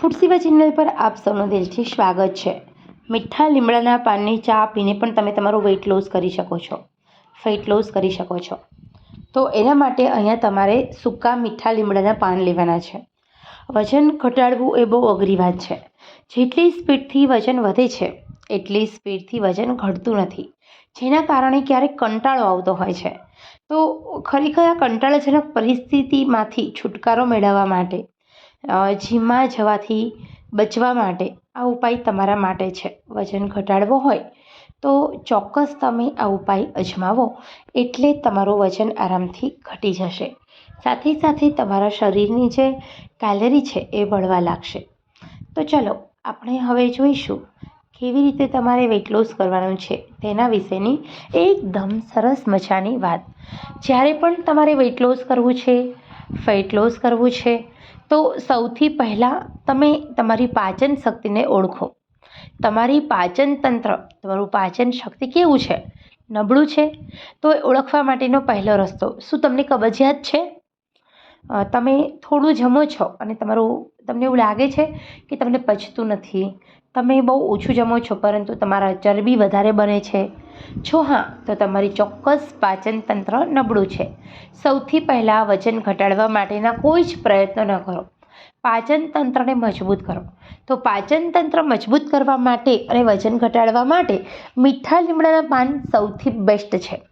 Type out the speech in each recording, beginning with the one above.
ફૂડસીવા channel પર આપ સૌનું દિલથી સ્વાગત છે. મીઠા લીમડાના પાનની ચા પીને પણ તમે તમારું વેઇટ લોસ કરી શકો છો. ફેટ લોસ કરી શકો છો. તો એના માટે અહીંયા તમારે સૂકા મીઠા લીમડાના પાન લેવાના છે. વજન ઘટાડવું એ બહુ અઘરી વાત છે. જેટલી સ્પીડથી વજન વધે છે, એટલી સ્પીડથી વજન ઘટતું નથી. જેના કારણે ક્યારેક કંટાળો આવતો હોય છે. તો ખરેખર આ કંટાળાજનક પરિસ્થિતિમાંથી છુટકારો મેળવવા માટે જીમમાં જવાથી બચવા માટે આ ઉપાય તમારા માટે છે. વજન ઘટાડવો હોય તો ચોક્કસ તમે આ ઉપાય અજમાવો એટલે તમારું વજન આરામથી ઘટી જશે. સાથે સાથે તમારા શરીરની જે કેલેરી છે એ બળવા લાગશે. તો ચલો, આપણે હવે જોઈશું કેવી રીતે તમારે વેઇટ લોસ કરવાનું છે તેના વિશેની એકદમ સરસ મજાની વાત. જ્યારે પણ તમારે વેઇટ લોસ કરવું છે ફેટ લોસ કરવું છે. તો સૌથી પહેલાં તમે તમારી પાચન શક્તિને ઓળખો. તમારી પાચન તંત્ર, તમારું પાચન શક્તિ કેવું છે? નબળું છે? તો એ ઓળખવા માટેનો પહેલો રસ્તો. શું તમને કબજિયાત છે? તમે થોડું જમો છો અને તમારું, તમને એવું લાગે છે કે તમને પચતું નથી. તમે બહુ ઓછું જમો છો, પરંતુ તમારા ચરબી વધારે બને છે. જો હા, તો તમારી ચોક્કસ પાચન તંત્ર નબળું છે. સૌથી પહેલાં વજન ઘટાડવા માટેના કોઈ જ પ્રયત્નો ન કરો. પાચન તંત્રને મજબૂત કરો. તો પાચન તંત્ર મજબૂત કરવા માટે અને વજન ઘટાડવા માટે મીઠા લીમડાના પાન સૌથી બેસ્ટ છે.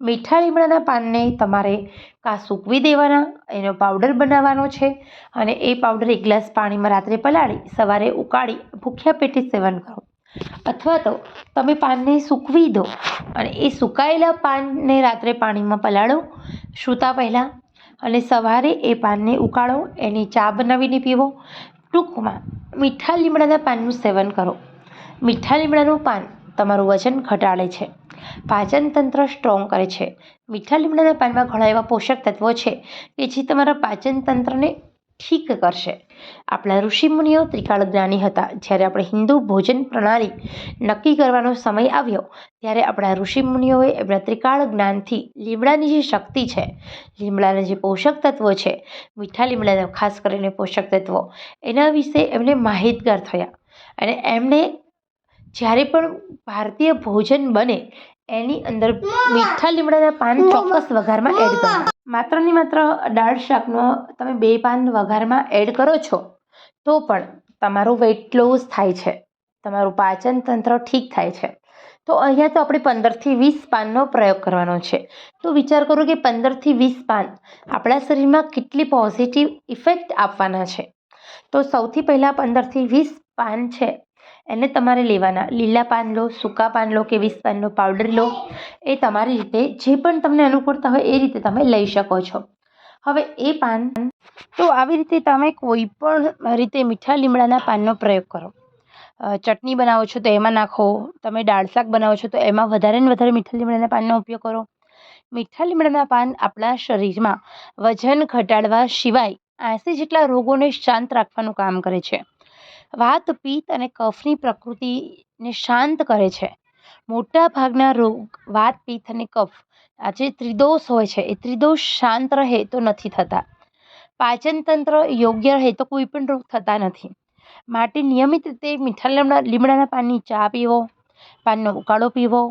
મીઠા લીમડાના પાનને તમારે કાં સૂકવી દેવાના, એનો પાવડર બનાવવાનો છે અને એ પાવડર એક ગ્લાસ પાણીમાં રાત્રે પલાળી, સવારે ઉકાળી ભૂખ્યા પેટે સેવન કરો. અથવા તો તમે પાનને સૂકવી દો અને એ સુકાયેલા પાનને રાત્રે પાણીમાં પલાળો, સૂતા પહેલાં અને સવારે એ પાનને ઉકાળો, એની ચા બનાવીને પીવો. ટૂંકમાં મીઠા લીમડાના પાનનું સેવન કરો. મીઠા લીમડાનું પાન તમારું વજન ઘટાડે છે. પાચન તંત્ર સ્ટ્રોંગ કરે છે. મીઠા લીમડાના પાનમાં ઘણા એવા પોષક તત્વો છે કે જે તમારા પાચન તંત્રને ઠીક કરશે. આપણા ઋષિમુનિઓ ત્રિકાળ જ્ઞાની હતા. જ્યારે આપણે હિન્દુ ભોજન પ્રણાલી નક્કી કરવાનો સમય આવ્યો, ત્યારે આપણા ઋષિમુનિઓએ એમના ત્રિકાળ જ્ઞાનથી લીમડાની જે શક્તિ છે, લીમડાના જે પોષક તત્વો છે, મીઠા લીમડાના ખાસ કરીને પોષક તત્વો, એના વિશે એમને માહિતગાર થયા. અને એમણે જ્યારે પણ ભારતીય ભોજન બને એની અંદર મીઠા લીમડાના પાન ચોક્કસ વઘારમાં એડ કરો. માત્ર ને માત્ર દાળ શાકનો તમે બે પાન વઘારમાં એડ કરો છો તો પણ તમારું વેઇટ લોસ થાય છે. તમારું પાચન તંત્ર ઠીક થાય છે. તો અહીંયા તો આપણે પંદરથી વીસ પાનનો પ્રયોગ કરવાનો છે. તો વિચાર કરો કે પંદરથી વીસ પાન આપણા શરીરમાં કેટલી પોઝિટિવ ઇફેક્ટ આપવાના છે. તો સૌથી પહેલાં પંદરથી વીસ પાન છે એને તમારે લેવાના. લીલા પાન લો, સૂકા પાન લો કે વીસ પાનનો પાવડર લો. એ તમારી રીતે જે પણ તમને અનુકૂળતા હોય એ રીતે તમે લઈ શકો છો. હવે એ પાન, તો આવી રીતે તમે કોઈ પણ રીતે મીઠા લીમડાના પાનનો પ્રયોગ કરો. ચટણી બનાવો છો તો એમાં નાખો. તમે દાળ શાક બનાવો છો તો એમાં વધારે ને વધારે મીઠા લીમડાના પાનનો ઉપયોગ કરો. મીઠા લીમડાના પાન આપણા શરીરમાં વજન ઘટાડવા સિવાય એંસી જેટલા રોગોને શાંત રાખવાનું કામ કરે છે. વાત પિત્ત અને કફની પ્રકૃતિને શાંત કરે છે. મોટા ભાગના રોગ વાત પિત્ત અને કફ, આ જે ત્રિદોષ હોય છે, એ ત્રિદોષ શાંત રહે તો નથી થતા. પાચનતંત્ર યોગ્ય રહે તો કોઈ પણ રોગ થતા નથી. માટે નિયમિત રીતે મીઠા લીમડા, લીમડાના પાનની ચા પીવો, પાનનો ઉકાળો પીવો,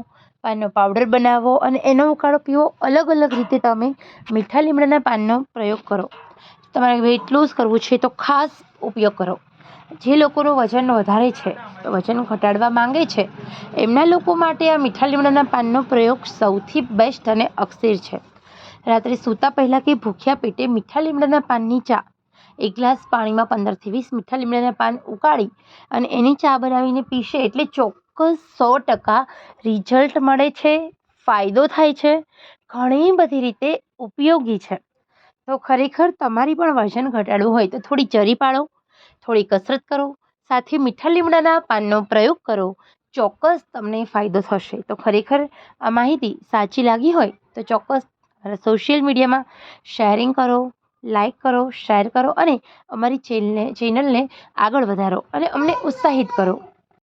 પાનનો પાવડર બનાવો અને એનો ઉકાળો પીવો. અલગ અલગ રીતે તમે મીઠા લીમડાના પાનનો પ્રયોગ કરો. તમારે વેટ લોસ કરવું છે તો ખાસ ઉપયોગ કરો. જે લોકોનું વજન વધારે છે વજન ઘટાડવા માંગે છે, એમના લોકો માટે આ મીઠા લીમડાના પાનનો પ્રયોગ સૌથી બેસ્ટ અને અક્ષીર છે. રાત્રે સૂતા પહેલાં કે ભૂખ્યા પેટે મીઠા લીમડાના પાનની ચા, એક ગ્લાસ પાણીમાં પંદરથી વીસ મીઠા લીમડાના પાન ઉકાળી અને એની ચા બનાવીને પીશે એટલે ચોક્કસ સો ટકા રિઝલ્ટ મળે છે, ફાયદો થાય છે, ઘણી બધી રીતે ઉપયોગી છે. તો ખરેખર તમારી પણ વજન ઘટાડવું હોય તો થોડી ચરી પાડો. થોડી કસરત કરો, સાથે મીઠા લીમડાના પાનનો પ્રયોગ કરો. ચોક્કસ તમને ફાયદો થશે. તો ખરેખર આ માહિતી સાચી લાગી હોય તો ચોક્કસ સોશિયલ મીડિયામાં શેરિંગ કરો, લાઈક કરો, શેર કરો અને અમારી ચેનલને ચેનલને આગળ વધારો અને અમને ઉત્સાહિત કરો.